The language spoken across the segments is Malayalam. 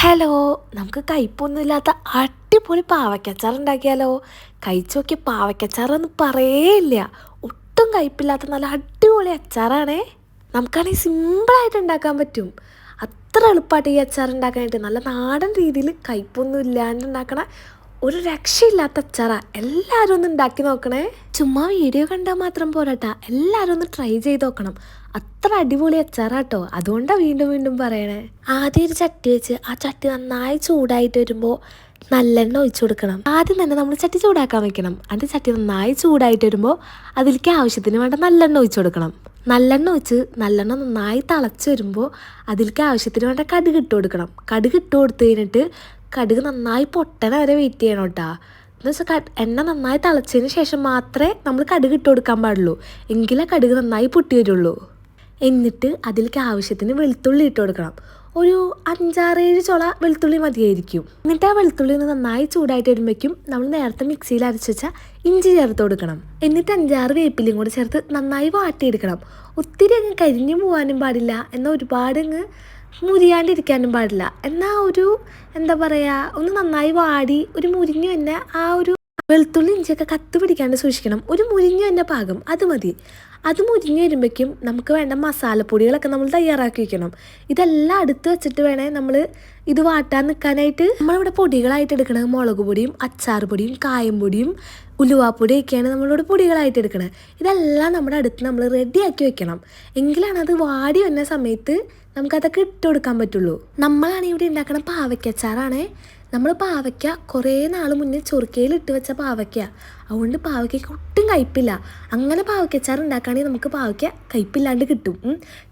ഹലോ നമുക്ക് കയ്പൊന്നുമില്ലാത്ത അടിപൊളി പാവയ്ക്കച്ചാർ ഉണ്ടാക്കിയാലോ കഴിച്ചു നോക്കിയ പാവയ്ക്കച്ചാറൊന്നും പറയേയില്ല. ഒട്ടും കയ്പില്ലാത്ത നല്ല അടിപൊളി അച്ചാറാണേ. നമുക്കാണെങ്കിൽ സിമ്പിളായിട്ട് ഉണ്ടാക്കാൻ പറ്റും. അത്ര എളുപ്പമായിട്ട് ഈ അച്ചാർ ഉണ്ടാക്കാനായിട്ട് നല്ല നാടൻ രീതിയിൽ കയ്പൊന്നും ഇല്ലാണ്ട് ഉണ്ടാക്കണ ഒരു രക്ഷയില്ലാത്ത അച്ചാറാ. എല്ലാവരും ഒന്ന് ഉണ്ടാക്കി നോക്കണേ. ചുമ്മാ വീഡിയോ കണ്ടാൽ മാത്രം പോരാട്ട. എല്ലാവരും ഒന്ന് ട്രൈ ചെയ്ത് നോക്കണം. അത്ര അടിപൊളി അച്ചാറാട്ടോ. അതുകൊണ്ടാണ് വീണ്ടും വീണ്ടും പറയണേ. ആദ്യം ഒരു ചട്ടി വെച്ച് ആ ചട്ടി നന്നായി ചൂടായിട്ട് വരുമ്പോൾ നല്ലെണ്ണ ഒഴിച്ചു കൊടുക്കണം. ആദ്യം തന്നെ നമ്മൾ ചട്ടി ചൂടാക്കാൻ വെക്കണം. അതിന്റെ ചട്ടി നന്നായി ചൂടായിട്ട് വരുമ്പോൾ അതിലേക്ക് ആവശ്യത്തിന് വേണ്ട നല്ലെണ്ണ ഒഴിച്ചു കൊടുക്കണം. നല്ലെണ്ണ ഒഴിച്ച് നല്ലെണ്ണ നന്നായി തിളച്ച് വരുമ്പോൾ അതിലേക്ക് ആവശ്യത്തിന് വേണ്ട കടുക് ഇട്ട് കൊടുക്കണം. കടുക് ഇട്ട് കൊടുത്തു കഴിഞ്ഞിട്ട് കടുക് നന്നായി പൊട്ടണ വരെ വെയിറ്റ് ചെയ്യണം കേട്ടോ. എന്ന് വെച്ചാൽ എണ്ണ നന്നായി തിളച്ചതിന് ശേഷം മാത്രമേ നമ്മൾ കടുക് ഇട്ട് കൊടുക്കാൻ പാടുള്ളൂ. എങ്കിലേ കടുക് നന്നായി പൊട്ടി വരുള്ളൂ. എന്നിട്ട് അതിലേക്ക് ആവശ്യത്തിന് വെളുത്തുള്ളി ഇട്ട് കൊടുക്കണം. ഒരു അഞ്ചാറേഴ് ചുള വെളുത്തുള്ളി മതിയായിരിക്കും. എന്നിട്ട് ആ വെളുത്തുള്ളി ഒന്ന് നന്നായി ചൂടായിട്ട് വരുമ്പോഴേക്കും നമ്മൾ നേരത്തെ മിക്സിയിൽ അരച്ച് വെച്ച ഇഞ്ചി ചേർത്ത് കൊടുക്കണം. എന്നിട്ട് അഞ്ചാറ് വേപ്പിലയും കൂടെ ചേർത്ത് നന്നായി വാട്ടിയെടുക്കണം. ഒത്തിരി അങ്ങ് കരിഞ്ഞു പോകാനും പാടില്ല. എന്നാൽ ഒരുപാട് അങ്ങ് മുരിയാണ്ടിരിക്കാനും പാടില്ല. എന്നാൽ ഒരു എന്താ പറയുക ഒന്ന് നന്നായി വാടി ഒരു മുരിഞ്ഞു തന്നെ ആ ഒരു വെളുത്തുള്ളി ഇഞ്ചിയൊക്കെ കത്ത് പിടിക്കാണ്ട് സൂക്ഷിക്കണം. ഒരു മുരിഞ്ഞു തന്നെ പാകം അത് മതി. അത് മുരിഞ്ഞു വരുമ്പോഴേക്കും നമുക്ക് വേണ്ട മസാലപ്പൊടികളൊക്കെ നമ്മൾ തയ്യാറാക്കി വെക്കണം. ഇതെല്ലാം അടുത്ത് വെച്ചിട്ട് വേണേൽ നമ്മൾ ഇത് വാട്ടാൻ നിൽക്കാനായിട്ട് നമ്മളിവിടെ പൊടികളായിട്ട് എടുക്കണത് മുളക് പൊടിയും അച്ചാർ പൊടിയും കായം പൊടിയും ഉലുവാപ്പൊടിയൊക്കെയാണ് നമ്മളിവിടെ പൊടികളായിട്ട് എടുക്കണത്. ഇതെല്ലാം നമ്മുടെ അടുത്ത് നമ്മൾ റെഡിയാക്കി വെക്കണം. എങ്കിലാണ് അത് വാടി വന്ന സമയത്ത് നമുക്കതൊക്കെ ഇട്ട് കൊടുക്കാൻ പറ്റുള്ളൂ. നമ്മളാണ് ഇവിടെ ഉണ്ടാക്കുന്ന പാവയ്ക്കച്ചാറാണേ. നമ്മൾ പാവയ്ക്ക കുറേ നാൾ മുന്നേ ചൊറുക്കയിൽ ഇട്ട് വെച്ച പാവയ്ക്ക. അതുകൊണ്ട് പാവയ്ക്കയ്ക്ക് ഒട്ടും കയ്പില്ല. അങ്ങനെ പാവയ്ക്കച്ചാർ ഉണ്ടാക്കുകയാണെങ്കിൽ നമുക്ക് പാവയ്ക്ക കയ്പില്ലാണ്ട് കിട്ടും.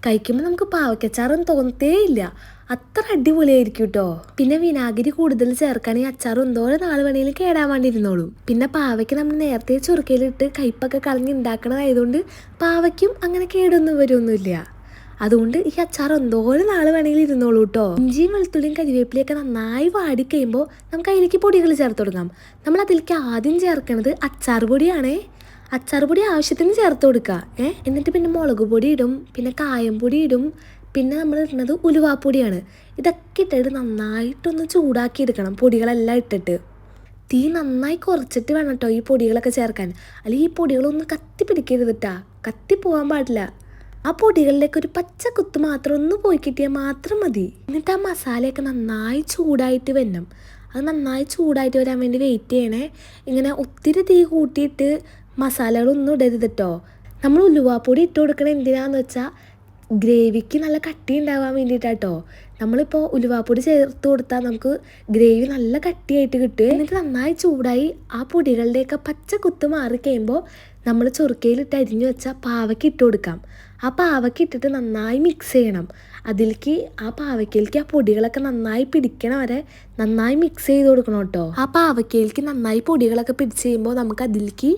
കഴിക്കുമ്പോൾ നമുക്ക് പാവയ്ക്കച്ചാറൊന്നും തോന്നത്തേ ഇല്ല. അത്ര അടിപൊളിയായിരിക്കും കേട്ടോ പിന്നെ വിനാഗിരി കൂടുതൽ ചേർക്കുകയാണെങ്കിൽ അച്ചാർ എന്തോരം നാൾ വേണമെങ്കിലും കേടാൻ വേണ്ടിയിരുന്നോളൂ. പിന്നെ പാവയ്ക്ക് നമ്മൾ നേരത്തെ ചൊറുക്കയിലിട്ട് കയ്പൊക്കെ കളഞ്ഞ് ഉണ്ടാക്കണതായതുകൊണ്ട് പാവയ്ക്കും അങ്ങനെ കേടൊന്നും വരുമൊന്നുമില്ല അതുകൊണ്ട് ഈ അച്ചാർ എന്തോരം നാൾ വേണമെങ്കിൽ ഇരുന്നോളൂ കേട്ടോ ഇഞ്ചിയും വെളുത്തുള്ളിയും കരിവേപ്പിലയൊക്കെ നന്നായി വാടി കഴിയുമ്പോൾ നമുക്ക് അതിലേക്ക് പൊടികൾ ചേർത്ത് കൊടുക്കാം. നമ്മൾ അതിലേക്ക് ആദ്യം ചേർക്കണത് അച്ചാർ പൊടിയാണേ. അച്ചാർ പൊടി ആവശ്യത്തിന് ചേർത്ത് കൊടുക്കുക ഏ? എന്നിട്ട് പിന്നെ മുളക് പൊടി ഇടും പിന്നെ കായം പൊടി ഇടും പിന്നെ നമ്മൾ ഇടുന്നത് ഉലുവാപ്പൊടിയാണ് ഇതൊക്കെ ഇട്ടിട്ട് നന്നായിട്ടൊന്ന് ചൂടാക്കി എടുക്കണം പൊടികളെല്ലാം ഇട്ടിട്ട്. തീ നന്നായി കുറച്ചിട്ട് വേണം കേട്ടോ ഈ പൊടികളൊക്കെ ചേർക്കാൻ. അല്ലെങ്കിൽ ഈ പൊടികളൊന്നും കത്തി പിടിക്കരുത് കേട്ടാ കത്തി പോകാൻ പാടില്ല. ആ പൊടികളിലേക്ക് ഒരു പച്ച കുത്ത് മാത്രം ഒന്ന് പോയി കിട്ടിയാൽ മാത്രം മതി. എന്നിട്ട് ആ മസാലയൊക്കെ നന്നായി ചൂടായിട്ട് വരണം. അത് നന്നായി ചൂടായിട്ട് വരാൻ വേണ്ടി വെയിറ്റ് ചെയ്യണേ. ഇങ്ങനെ ഒത്തിരി തീ കൂട്ടിയിട്ട് മസാലകളൊന്നും ഇടരുത് കേട്ടോ നമ്മൾ ഉലുവാപ്പൊടി ഇട്ട് കൊടുക്കണത് എന്തിനാന്ന് വെച്ചാൽ ഗ്രേവിക്ക് നല്ല കട്ടി ഉണ്ടാവാൻ വേണ്ടിയിട്ടാട്ടോ നമ്മളിപ്പോൾ ഉലുവാപ്പൊടി ചേർത്ത് കൊടുത്താൽ നമുക്ക് ഗ്രേവി നല്ല കട്ടിയായിട്ട് കിട്ടും. എന്നിട്ട് നന്നായി ചൂടായി ആ പൊടികളുടെയൊക്കെ പച്ച കുത്ത് മാറി കഴിയുമ്പോൾ നമ്മൾ ചൊറുക്കയിലിട്ട് അരിഞ്ഞു വെച്ചാൽ പാവയ്ക്ക് ഇട്ട് കൊടുക്കാം. ആ പാവയ്ക്ക് ഇട്ടിട്ട് നന്നായി മിക്സ് ചെയ്യണം. അതിലേക്ക് ആ പാവയ്ക്കയിലേക്ക് ആ പൊടികളൊക്കെ നന്നായി പിടിക്കണം വരെ നന്നായി മിക്സ് ചെയ്ത് കൊടുക്കണം കേട്ടോ. ആ പാവയ്ക്കയിലേക്ക് നന്നായി പൊടികളൊക്കെ പിടിച്ച് കഴിയുമ്പോൾ നമുക്ക് അതിലേക്ക്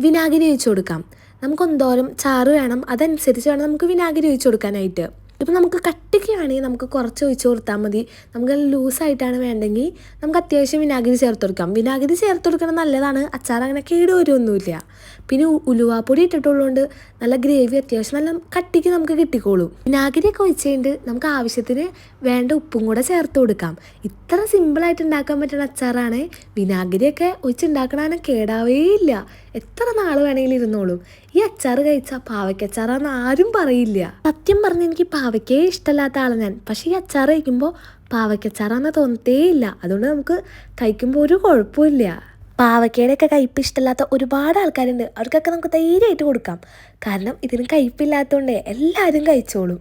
വിനാഗിരി ഒഴിച്ചു കൊടുക്കാം. നമുക്ക് എന്തോരം ചാറ് വേണം അതനുസരിച്ച് വേണം നമുക്ക് വിനാഗിരി ഒഴിച്ചു കൊടുക്കാനായിട്ട്. ഇപ്പം നമുക്ക് കട്ടിക്കുകയാണെങ്കിൽ നമുക്ക് കുറച്ച് ഒഴിച്ച് കൊടുത്താൽ മതി. നമുക്ക് ലൂസായിട്ടാണ് വേണ്ടെങ്കിൽ നമുക്ക് അത്യാവശ്യം വിനാഗിരി ചേർത്ത് കൊടുക്കാം. വിനാഗിരി ചേർത്ത് കൊടുക്കണം നല്ലതാണ്. അച്ചാർ അങ്ങനെ കേട് വരുമൊന്നുമില്ല പിന്നെ ഉലുവാപ്പൊടി ഇട്ടിട്ടുള്ളതുകൊണ്ട് നല്ല ഗ്രേവി അത്യാവശ്യം നല്ല കട്ടിക്ക് നമുക്ക് കിട്ടിക്കോളും. വിനാഗിരിയൊക്കെ ഒഴിച്ചുകൊണ്ട് നമുക്ക് ആവശ്യത്തിന് വേണ്ട ഉപ്പും കൂടെ ചേർത്ത് കൊടുക്കാം. ഇത്ര സിമ്പിളായിട്ട് ഉണ്ടാക്കാൻ പറ്റുന്ന അച്ചാറാണ്. വിനാഗിരിയൊക്കെ ഒഴിച്ചുണ്ടാക്കണ കേടാവേ ഇല്ല. എത്ര നാൾ വേണമെങ്കിലും ഇരുന്നോളും. ഈ അച്ചാർ കഴിച്ചാൽ പാവയ്ക്കച്ചാറാന്ന് ആരും പറയില്ല. സത്യം പറഞ്ഞ് എനിക്ക് പാവയ്ക്കേ ഇഷ്ടമല്ലാത്ത ആളാണ് ഞാൻ. പക്ഷേ ഈ അച്ചാർ കഴിക്കുമ്പോൾ പാവയ്ക്കച്ചാറാന്ന് തോന്നത്തേ ഇല്ല അതുകൊണ്ട് നമുക്ക് കഴിക്കുമ്പോൾ ഒരു കുഴപ്പമില്ല പാവയ്ക്കയുടെയൊക്കെ കയ്പ് ഇഷ്ടമില്ലാത്ത ഒരുപാട് ആൾക്കാരുണ്ട്. അവർക്കൊക്കെ നമുക്ക് ധൈര്യമായിട്ട് കൊടുക്കാം. കാരണം ഇതിന് കയ്പില്ലാത്തതുകൊണ്ട് എല്ലാവരും കഴിച്ചോളും.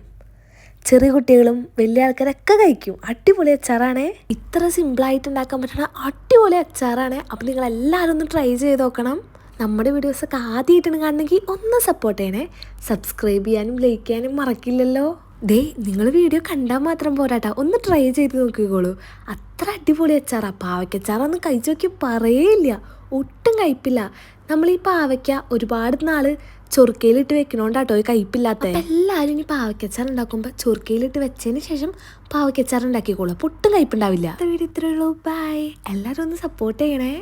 ചെറിയ കുട്ടികളും വലിയ ആൾക്കാരൊക്കെ കഴിക്കും. അടിപൊളി അച്ചാറാണേ. ഇത്ര സിമ്പിളായിട്ട് ഉണ്ടാക്കാൻ പറ്റുന്ന അടിപൊളി അച്ചാറാണ്. അപ്പം നിങ്ങൾ എല്ലാവരും ഒന്ന് ട്രൈ ചെയ്ത് നോക്കണം. നമ്മുടെ വീഡിയോസൊക്കെ ആദ്യമായിട്ടാണ് കാണണമെങ്കിൽ ഒന്ന് സപ്പോർട്ട് ചെയ്യണേ. സബ്സ്ക്രൈബ് ചെയ്യാനും ലൈക്ക് ചെയ്യാനും മറക്കില്ലല്ലോ. ദേ നിങ്ങൾ വീഡിയോ കണ്ടാൽ മാത്രം പോരാട്ടാ. ഒന്ന് ട്രൈ ചെയ്ത് നോക്കിക്കോളൂ. അത്ര അടിപൊളി അച്ചാറാ. പാവയ്ക്കച്ചാറൊന്നും കഴിച്ചു നോക്കി പറയേയില്ല. ഒട്ടും കഴിപ്പില്ല നമ്മൾ ഈ പാവയ്ക്ക ഒരുപാട് നാൾ ചൊറുക്കയിലിട്ട് വെക്കണോണ്ടാട്ടോ ഈ കയ്പില്ലാത്ത. എല്ലാവരും ഇനി പാവയ്ക്കച്ചാർ ഉണ്ടാക്കുമ്പോൾ ചൊറുക്കയിലിട്ട് വെച്ചതിന് ശേഷം പാവയ്ക്കച്ചാർ ഉണ്ടാക്കിക്കോളൂ. പൊട്ടും കയ്പുണ്ടാവില്ല വീഡിയോ ഇത്രയുള്ളൂ ബൈ എല്ലാവരും ഒന്ന് സപ്പോർട്ട് ചെയ്യണേ.